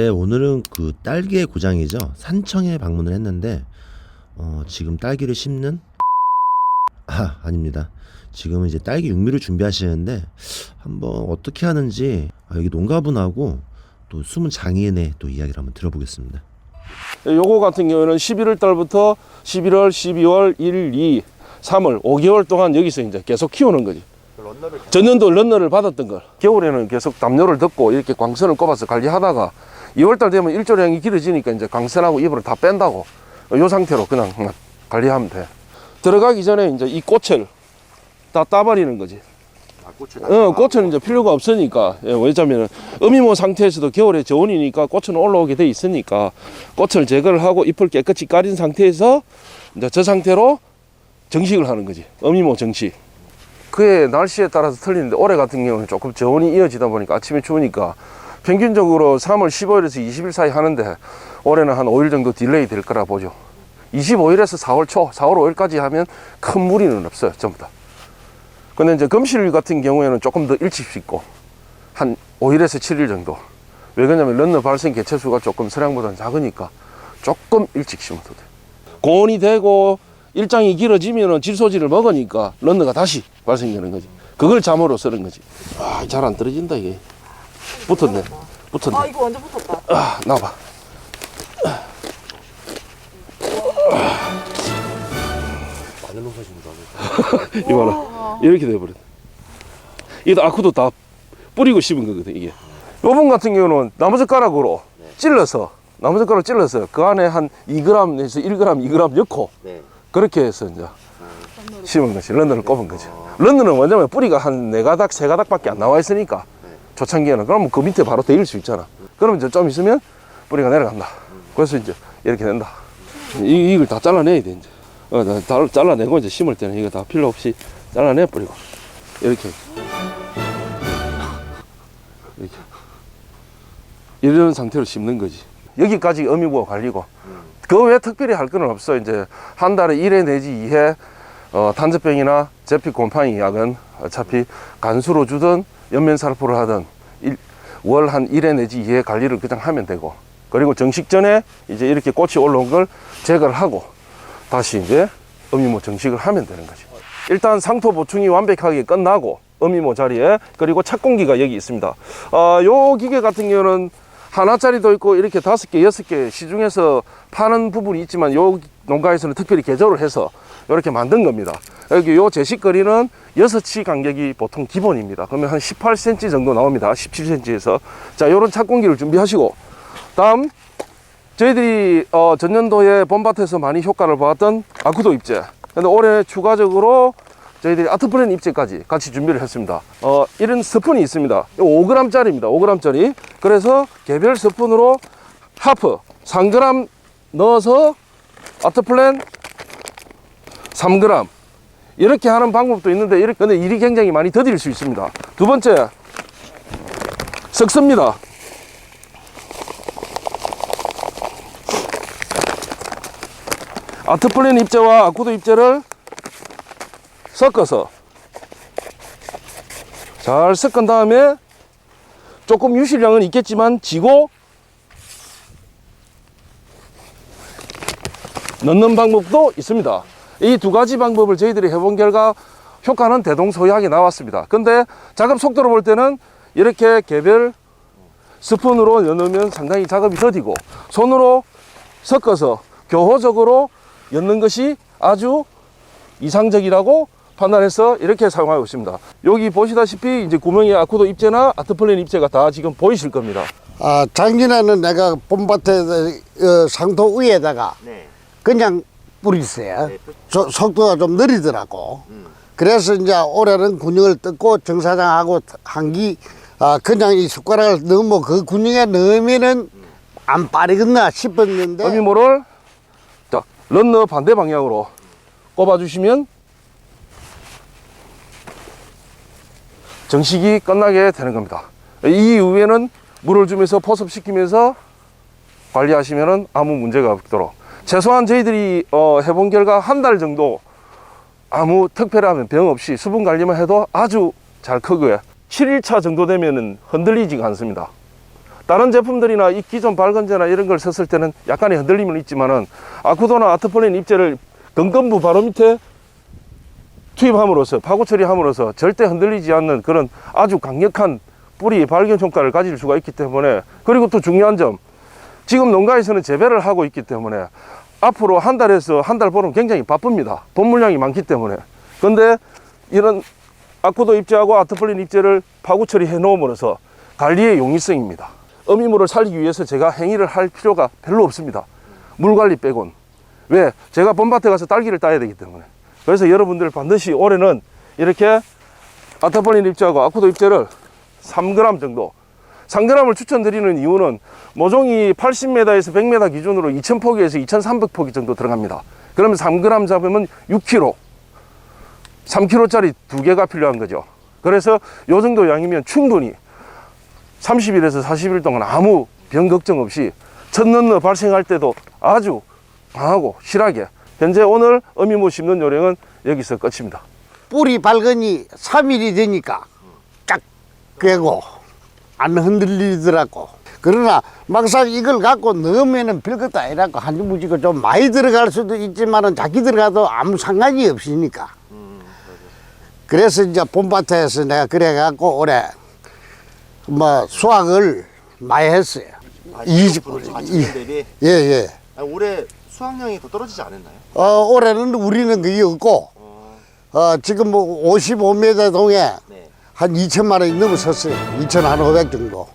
네, 오늘은 그 딸기의 고장이죠. 산청에 방문을 했는데 어, 지금 딸기를 심는 아, 아닙니다. 지금은 이제 딸기 육미를 준비하시는데 한번 어떻게 하는지 아, 여기 농가분하고 또 숨은 장인의 또 이야기를 한번 들어보겠습니다. 요거 같은 경우는 11월 달부터 11월, 12월, 1, 2, 3월 5개월 동안 여기서 이제 계속 키우는 거지. 전년도 런너를 받았던 걸 겨울에는 계속 담요를 덮고 이렇게 광선을 꼽아서 관리하다가 2월달 되면 일조량이 길어지니까 이제 광선하고 잎을 다 뺀다고 요 상태로 그냥 관리하면 돼. 들어가기 전에 이제 이 꽃을 다 따버리는 거지. 어, 꽃은 이제 필요가 없으니까. 예, 왜냐면 어미모 상태에서도 겨울에 저온이니까 꽃은 올라오게 돼 있으니까 꽃을 제거를 하고 잎을 깨끗이 까린 상태에서 이제 저 상태로 정식을 하는 거지. 어미모 정식. 그의 날씨에 따라서 틀리는데 올해 같은 경우는 조금 저온이 이어지다 보니까 아침에 추우니까 평균적으로 3월 15일에서 20일 사이 하는데 올해는 한 5일 정도 딜레이 될 거라 보죠. 25일에서 4월 초, 4월 5일까지 하면 큰 무리는 없어요, 전부 다. 근데 이제 금실 같은 경우에는 조금 더 일찍 씻고 한 5일에서 7일 정도. 왜 그러냐면 런너 발생 개체수가 조금 서량보다는 작으니까 조금 일찍 심어도 돼. 고온이 되고 일장이 길어지면은 질소지를 먹으니까 런너가 다시 발생되는 거지. 그걸 잠으로 쓰는 거지. 아, 잘 안 떨어진다 이게. 붙었네. 붙었네. 아 이거 완전 붙었다. 아, 나봐. 이봐라. 이렇게 돼버렸네. 이거 아쿠도 다 뿌리고 씹은 거거든, 이게. 요번 같은 경우는 나무젓가락으로 찔러서, 나무젓가락으로 찔러서 그 안에 한 2g에서 1g, 2g 넣고 그렇게 해서 이제 심은 것이, 런너를 꼽은 거죠. 런너는 뭐냐면 뿌리가 한 네 가닥 세 가닥밖에 안 나와 있으니까 초창기에는 그러면 그 밑에 바로 데일 수 있잖아. 그러면 이제 좀 있으면 뿌리가 내려간다. 그래서 이제 이렇게 된다. 이, 이걸 다 잘라내야 돼, 이제. 어, 다, 다 잘라내고 이제 심을 때는 이거 다 필요 없이 잘라내 버리고. 이렇게. 이렇게. 이런 상태로 심는 거지. 여기까지 어미부와 관리고. 그 외에 특별히 할 건 없어. 이제 한 달에 1회 내지 2회 어, 단저병이나 제피 곰팡이 약은 어차피 간수로 주든 연면살포를 하든 월 한 1회 내지 2회 관리를 그냥 하면 되고 그리고 정식 전에 이제 이렇게 꽃이 올라온 걸 제거를 하고 다시 이제 어미모 정식을 하면 되는 거지. 일단 상토 보충이 완벽하게 끝나고 어미모 자리에 그리고 착공기가 여기 있습니다. 어, 요 기계 같은 경우는 하나짜리도 있고 이렇게 다섯 개, 여섯 개 시중에서 파는 부분이 있지만 요 농가에서는 특별히 개조를 해서 이렇게 만든 겁니다. 여기 요 제식거리는 6치 간격이 보통 기본입니다. 그러면 한 18cm 정도 나옵니다. 17cm에서. 자, 요런 착공기를 준비하시고 다음 저희들이 어, 전년도에 봄밭에서 많이 효과를 보았던 아쿠도 입제. 근데 올해 추가적으로 저희들이 아트플랜 입제까지 같이 준비를 했습니다. 어, 이런 스푼이 있습니다. 5g짜리입니다. 5g짜리. 그래서 개별 스푼으로 하프 3g 넣어서 아트플랜 3g 이렇게 하는 방법도 있는데 이렇게 근데 일이 굉장히 많이 더딜 수 있습니다. 두 번째 섞습니다. 아트플랜 입제와 아쿠도 입제를 섞어서 잘 섞은 다음에 조금 유실량은 있겠지만 지고 넣는 방법도 있습니다. 이 두 가지 방법을 저희들이 해본 결과 효과는 대동소이하게 나왔습니다. 근데 작업 속도로 볼 때는 이렇게 개별 스푼으로 넣으면 상당히 작업이 더디고 손으로 섞어서 교호적으로 엮는 것이 아주 이상적이라고 판단해서 이렇게 사용하고 있습니다. 여기 보시다시피 이제 구멍에 아쿠도 입제나 아트플랜 입제가 다 지금 보이실 겁니다. 아, 작년에는 내가 봄밭에 어, 상토 위에다가 그냥 뿌렸어요. 저- 속도가 좀 느리더라고. 그래서 이제 올해는 군용을 뜯고 정사장하고 한기 아, 그냥 이 숟가락을 넣으면 그 군용에 넣으면은 안 빠르겠나 싶었는데 어미모를 자 런너 반대 방향으로 꼽아주시면 정식이 끝나게 되는 겁니다. 이 이후에는 물을 주면서 포섭시키면서 관리하시면 아무 문제가 없도록 최소한 저희들이 어, 해본 결과 한 달 정도 아무 특별한 병 없이 수분 관리만 해도 아주 잘 크고요. 7일차 정도 되면은 흔들리지가 않습니다. 다른 제품들이나 이 기존 발건제나 이런 걸 썼을 때는 약간의 흔들림은 있지만은 아쿠도나 아트폴린 입제를 건건부 바로 밑에 투입함으로써 파고 처리함으로써 절대 흔들리지 않는 그런 아주 강력한 뿌리 발견 효과를 가질 수가 있기 때문에 그리고 또 중요한 점 지금 농가에서는 재배를 하고 있기 때문에 앞으로 한 달에서 한 달 보름 굉장히 바쁩니다. 본물량이 많기 때문에. 근데 이런 아쿠도 입제하고 아트폴린 입제를 파고 처리해 놓음으로써 관리의 용이성입니다. 어미물을 살리기 위해서 제가 행위를 할 필요가 별로 없습니다. 물 관리 빼곤. 왜? 제가 봄밭에 가서 딸기를 따야 되기 때문에. 그래서 여러분들 반드시 올해는 이렇게 아타폴린 입제하고 아쿠도 입제를 3g 정도 3g을 추천드리는 이유는 모종이 80m에서 100m 기준으로 2000포기에서 2300포기 정도 들어갑니다. 그러면 3g 잡으면 6kg 3kg짜리 두 개가 필요한 거죠. 그래서 요 정도 양이면 충분히 30일에서 40일 동안 아무 병 걱정 없이 첫눈너 발생할 때도 아주 강하고 실하게 현재 오늘 어미모 심는 요령은 여기서 끝입니다. 뿌리 발근이 3일이 되니까 쫙 꿰고 안 흔들리더라고. 그러나 막상 이걸 갖고 넣으면은 별것도 아니라고 한지 무지고 좀 많이 들어갈 수도 있지만은 작게 들어가도 아무 상관이 없으니까. 그래서 이제 봄밭에서 내가 그래갖고 올해 뭐 수확을 많이 했어요. 아, 20 20% 대비 예, 예. 아, 올해 수확량이 더 떨어지지 않았나요? 어, 올해는 우리는 그게 없고, 어, 어, 지금 뭐 55m 동에 네. 한 2천만 원이 넘어섰어요. 2,500 정도.